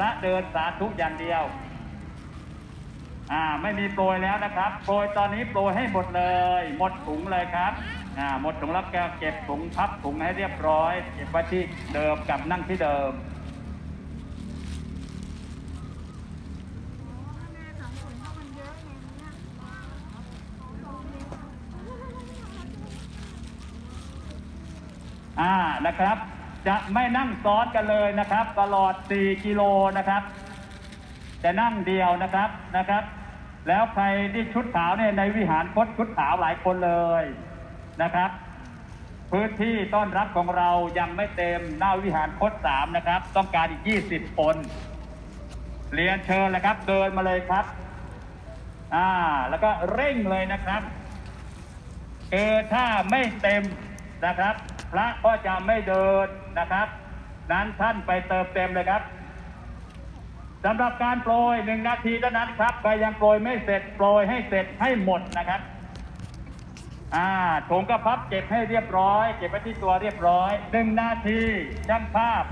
พระเดินสาธุอย่างเดียว อ่าไม่มีโปรยแล้วนะครับ โปรยตอนนี้โปรยให้หมดเลย หมดถุงเลยครับอ่าหมดถุงแล้วแกเก็บถุงพับถุงให้เรียบร้อย เก็บไว้ที่เดิมกับนั่งที่เดิมอ่านะครับ จะไม่นั่งซ้อนกันเลยนะครับ ตลอด 4 กิโลนะครับ จะนั่งเดียวนะครับนะครับ แล้วใครที่ชุดขาวเนี่ยในวิหารคดชุดขาวหลายคนเลยนะครับ พื้นที่ต้อนรับของเรายังไม่เต็มหน้าวิหารคดสามนะครับ ต้องการอีก 20 คน เรียนเชิญเลยครับ เดินมาเลยครับอ่าแล้วก็เร่งเลยนะครับเออถ้าไม่เต็มนะครับ พระก็จะไม่เดินนะครับ นั้นท่านไปเติมเต็มเลยครับสำหรับการโปรยหนึ่งนาทีเท่านั้นครับใครยังโปรยไม่เสร็จโปรยให้เสร็จให้หมดนะครับอ่าถุงกระพับเก็บให้เรียบร้อย เก็บไว้ที่ตัวเรียบร้อยหนึ่งนาทีช่างภาพ